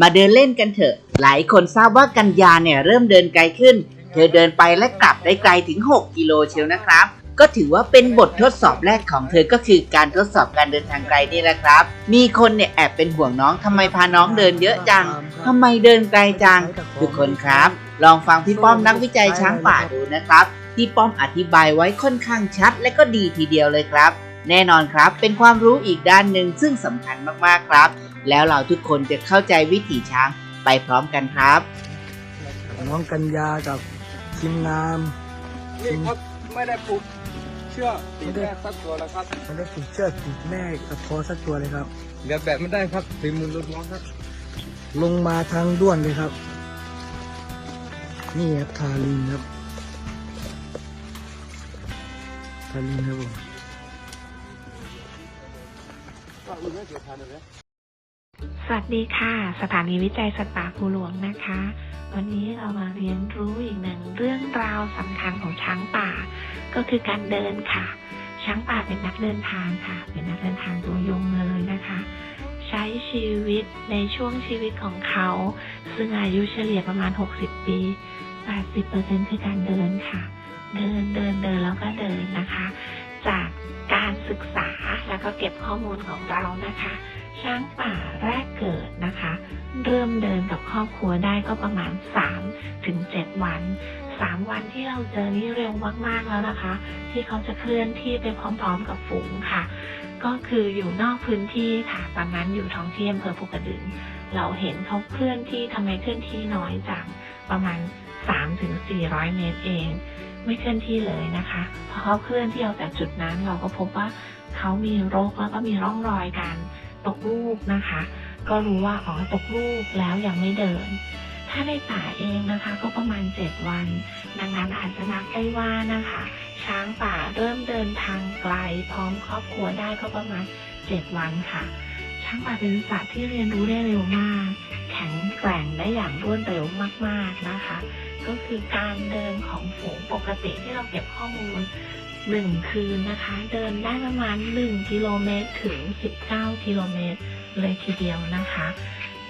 มาเดินเล่นกันเถอะ หลายคนทราบว่ากันยาเนี่ยเริ่มเดินไกลขึ้น เธอเดินไปและกลับได้ไกลถึง 6 กิโลเชียวนะครับ ก็ถือว่าเป็นบททดสอบแรกของเธอก็คือการทดสอบการเดินทางไกลนี่แหละครับ มีคนเนี่ยแอบเป็นห่วงน้องทำไมพาน้องเดินเยอะจังทำไมเดินไกลจัง ทุกคนครับ ลองฟังพี่ป้อมนักวิจัยช้างป่าดูนะครับ ที่ป้อมอธิบายไว้ค่อนข้างชัด และก็ดีทีเดียวเลยครับ แน่นอนครับเป็นความรู้อีกด้านหนึ่งซึ่งสำคัญมากๆครับ แล้วเราทุกคนจะเข้าใจวิถีช้างไปพร้อมกันครับน้องกัญญากับทีมงานนี่ครับไม่ได้ปลูกเชือกตีแม่สักตัวแล้วครับไม่ได้ผูกเชือกผูกแม่กับคอสักตัวเลยครับเดี๋ยวแบบไม่ได้ครับฝีมือล้วนๆครับ ลงมาทางด้วนเลยครับ นี่ครับทารินครับทารินครับผม สวัสดีค่ะ สถานีวิจัยสัตว์ป่าภูหลวงนะคะ วันนี้เรามาเรียนรู้อีกหนึ่งเรื่องราวสำคัญของช้างป่า ก็คือการเดินค่ะ ช้างป่าเป็นนักเดินทางค่ะ เป็นนักเดินทางตัวยงเลยนะคะ ใช้ชีวิตในช่วงชีวิตของเขา ซึ่งอายุเฉลี่ยประมาณ 60 ปี 80%คือการเดินค่ะ เดินเดินเดินแล้วก็เดินนะคะ จากการศึกษาแล้วก็เก็บข้อมูลของเรานะคะ ช้างป่าแรกเกิดนะคะ เริ่มเดินกับครอบครัวได้ก็ประมาณ 3 ถึง 7 วัน 3 วันที่เราเจอนี่เร็วมากๆแล้วนะคะ ที่เขาจะเคลื่อนที่ไปพร้อมๆกับฝูงค่ะ ก็คืออยู่นอกพื้นที่ค่ะตอนนั้นอยู่ท้องที่อำเภอภูกระดึงเราเห็นเขาเคลื่อนที่ทำไมเคลื่อนที่น้อยจังประมาณ3ถึง400 เมตรเอง ไม่เคลื่อนที่เลยนะคะพอเขาเคลื่อนที่ออกจากจุดนั้นเราก็พบว่าเขามีโรกแล้วก็มีร่องรอยการ ตกลูกนะคะ ก็รู้ว่าอ๋อตกลูกแล้วยังไม่เดิน ถ้าในป่าเองนะคะ ก็ประมาณ 7 วัน ดังนั้นอาจจะนับได้ว่านะคะ ช้างป่าเริ่มเดินทางไกล พร้อมครอบครัวได้ก็ประมาณ 7 วันค่ะ ช้างป่าเป็นสัตว์ที่เรียนรู้ได้เร็วมาก แข็งแกร่งได้อย่างรวดเร็วมากๆนะคะ ก็คือการเดินของฝูงปกติที่เราเก็บข้อมูลหนึ่งคืนนะคะ เดินได้ประมาณ 1 กิโลเมตรถึง 19 กิโลเมตรเลยทีเดียวนะคะ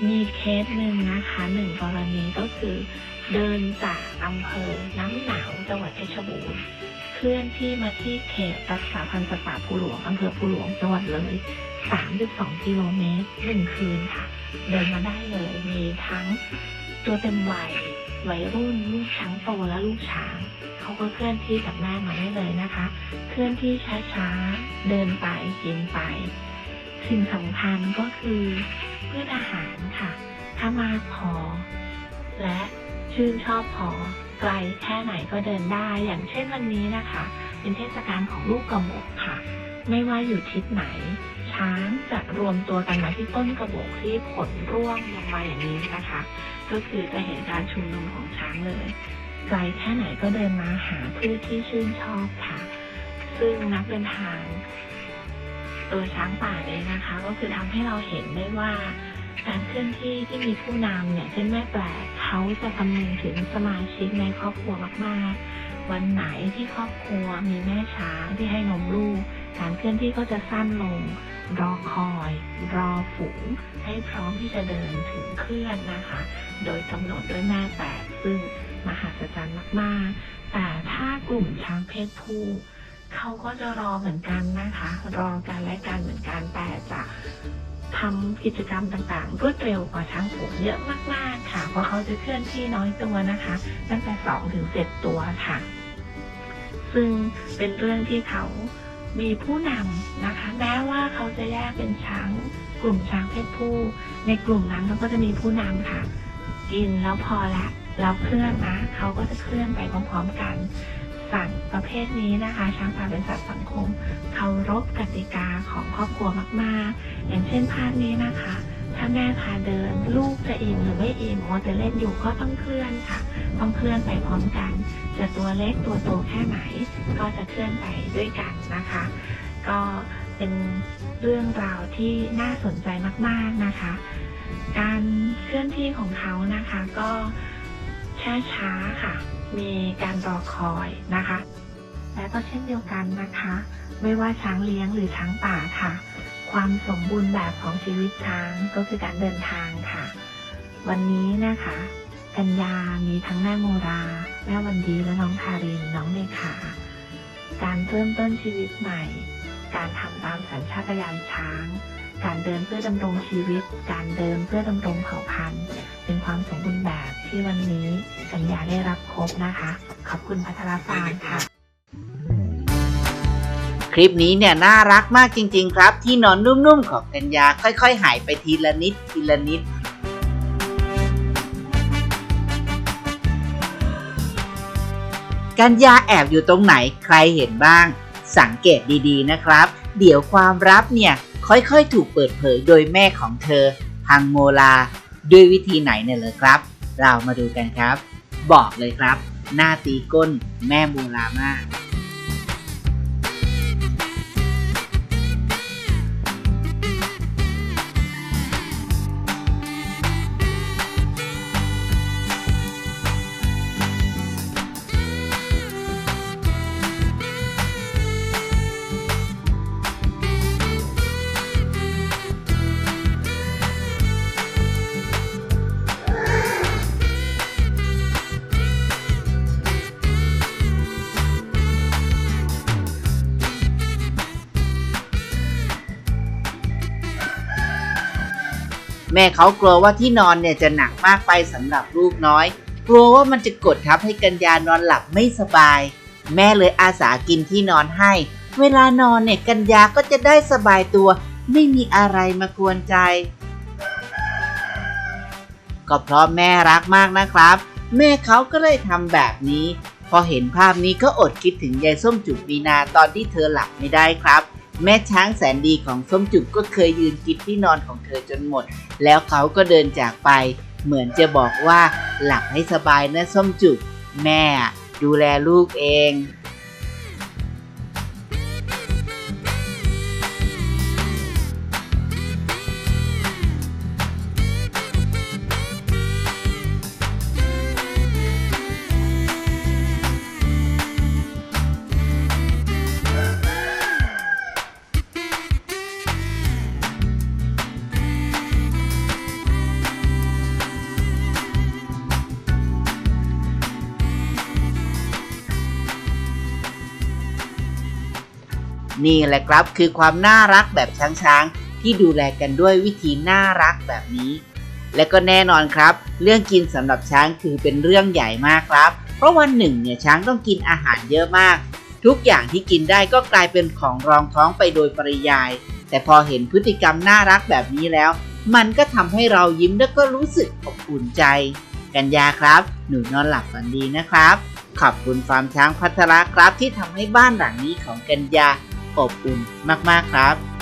มีเคสหนึ่งนะคะหนึ่งกรณีก็คือเดินจากอำเภอน้ำหนาวจังหวัดเพชรบูรณ์เคลื่อนที่มาที่เขตรักษาพันธุ์สัตว์ป่าภูหลวงอำเภอภูหลวงจังหวัดเลย 32 กิโลเมตรหนึ่งคืนค่ะ เดินมาได้เลยมีทั้ง ตัวเต็มวัยวัยรุ่นลูกช้างโตและลูกช้างเขาก็เคลื่อนที่กับแม่มาได้เลยนะคะ เคลื่อนที่ช้าๆ เดินไปกินไป สิ่งสำคัญก็คือเพื่ออาหารค่ะ ถ้ามากพอ และชื่นชอบพอไกลแค่ไหนก็เดินได้อย่างเช่นวันนี้นะคะ เป็นเทศกาลของลูกกระบอกค่ะ ไม่ว่าอยู่ทิศไหน ช้างจะรวมตัวกันมาที่ต้นกระบอกที่ผลร่วงลงมาอย่างนี้นะคะ ก็คือจะเห็นการชุมนุมของช้างเลยไกลแค่ไหนก็เดินมาหาพืชที่ชื่นชอบค่ะ ซึ่งนักเดินทางตัวช้างป่าเองนะคะ ก็คือทำให้เราเห็นได้ว่า การเคลื่อนที่ที่มีผู้นำเนี่ยเช่นแม่แปลกเขาจะคำนึงถึงสมาชิกในครอบครัวมากๆ วันไหนที่ครอบครัวมีแม่ช้างที่ให้นมลูก การเคลื่อนที่ก็จะสั้นลง รอคอย รอฝูง ให้พร้อมที่จะเดินถึงเคลื่อนนะคะ โดยกำหนดด้วยแม่แปลกซึ่งมหัศจรรย์มากๆ แต่ถ้ากลุ่มช้างเพศผู้เขาก็จะรอเหมือนกันนะคะ รอกันและกันเหมือนกันแต่จะทำกิจกรรมต่างๆ รวดเร็วกว่าช้างฝูงเยอะมากๆค่ะ เพราะเขาจะเคลื่อนที่น้อยตัวนะคะ ตั้งแต่2ถึง7ตัวค่ะ ซึ่งเป็นเรื่องที่เขา มีผู้นำนะคะ แม้ว่าเขาจะแยกเป็นช้างกลุ่มช้างเพศผู้ ในกลุ่มนั้นเขาก็จะมีผู้นำค่ะ กินแล้วพอละแล้วเคลื่อนนะเขาก็จะเคลื่อนไปพร้อมๆกันสัตว์ประเภทนี้นะคะ ช้างป่าเป็นสัตว์สังคมเคารพกติกาของครอบครัวมากๆ อย่างเช่นภาพนี้นะคะ ถ้าแม่พาเดิน ลูกจะอิ่มหรือไม่อิ่มมัวแต่เล่นอยู่ก็ต้องเคลื่อนค่ะ ต้องเคลื่อนไปพร้อมกัน จะตัวเล็กตัวโตแค่ไหนก็จะเคลื่อนไปด้วยกันนะคะ ก็เป็นเรื่องราวที่น่าสนใจมาก ๆนะคะ การเคลื่อนที่ของเขานะคะก็ช้าๆค่ะ มีการรอคอยนะคะ และก็เช่นเดียวกันนะคะ ไม่ว่าช้างเลี้ยงหรือช้างป่าค่ะ ความสมบูรณ์แบบของชีวิตช้างก็คือการเดินทางค่ะ วันนี้นะคะ กัญญามีทั้งแม่โมรา แม่วันดีและน้องทาริน น้องเลขา การเริ่มต้นชีวิตใหม่ การทำตามสัญชาตญาณช้าง การเดินเพื่อดำรงชีวิต การเดินเพื่อดำรงเผ่าพันธุ์ เป็นความสมบูรณ์แบบที่วันนี้กัญญาได้รับครบนะคะ ขอบคุณพัทรฟาร์มค่ะ คลิปนี้เนี่ยน่ารักมากจริง ๆ ครับ ที่นอนนุ่มๆของกัญญาค่อย ๆ หายไปทีละนิดทีละนิด กัญญาแอบอยู่ตรงไหนใครเห็นบ้าง สังเกตดีๆนะครับ เดี๋ยวความลับเนี่ยค่อยๆ ถูกเปิดเผยโดยแม่ของเธอ พังโมลา ด้วยวิธีไหนเนี่ยเลยครับ เรามาดูกันครับ บอกเลยครับ หน้าตีก้นแม่โมลามาก แม่เขากลัวว่าที่นอนเนี่ยจะหนักมากไปสำหรับลูกน้อย กลัวว่ามันจะกดทับให้กัญญานอนหลับไม่สบาย แม่เลยอาสากินที่นอนให้ เวลานอนเนี่ยกัญญาก็จะได้สบายตัว ไม่มีอะไรมากวนใจ ก็เพราะแม่รักมากนะครับ แม่เขาก็เลยทำแบบนี้ พอเห็นภาพนี้ก็อดคิดถึงยายส้มจุกมีนาตอนที่เธอหลับไม่ได้ครับ แม่ช้างแสนดีของส้มจุกก็เคยยืนกินที่นอนของเธอจนหมด แล้วเขาก็เดินจากไป เหมือนจะบอกว่าหลับให้สบายนะส้มจุก แม่ดูแลลูกเอง นี่แหละครับคือความน่ารักแบบช้างๆ ที่ดูแลกันด้วยวิธีน่ารักแบบนี้ และก็แน่นอนครับ เรื่องกินสำหรับช้างคือเป็นเรื่องใหญ่มากครับ เพราะวันหนึ่งเนี่ยช้างต้องกินอาหารเยอะมาก ทุกอย่างที่กินได้ก็กลายเป็นของรองท้องไปโดยปริยาย แต่พอเห็นพฤติกรรมน่ารักแบบนี้แล้ว มันก็ทำให้เรายิ้มและก็รู้สึกอบอุ่นใจ กัญญาครับ หนูนอนหลับฝันดีนะครับขอบคุณฟาร์มช้างพัทระครับที่ทำให้บ้านหลังนี้ของกัญญา อบอุ่นมากๆครับ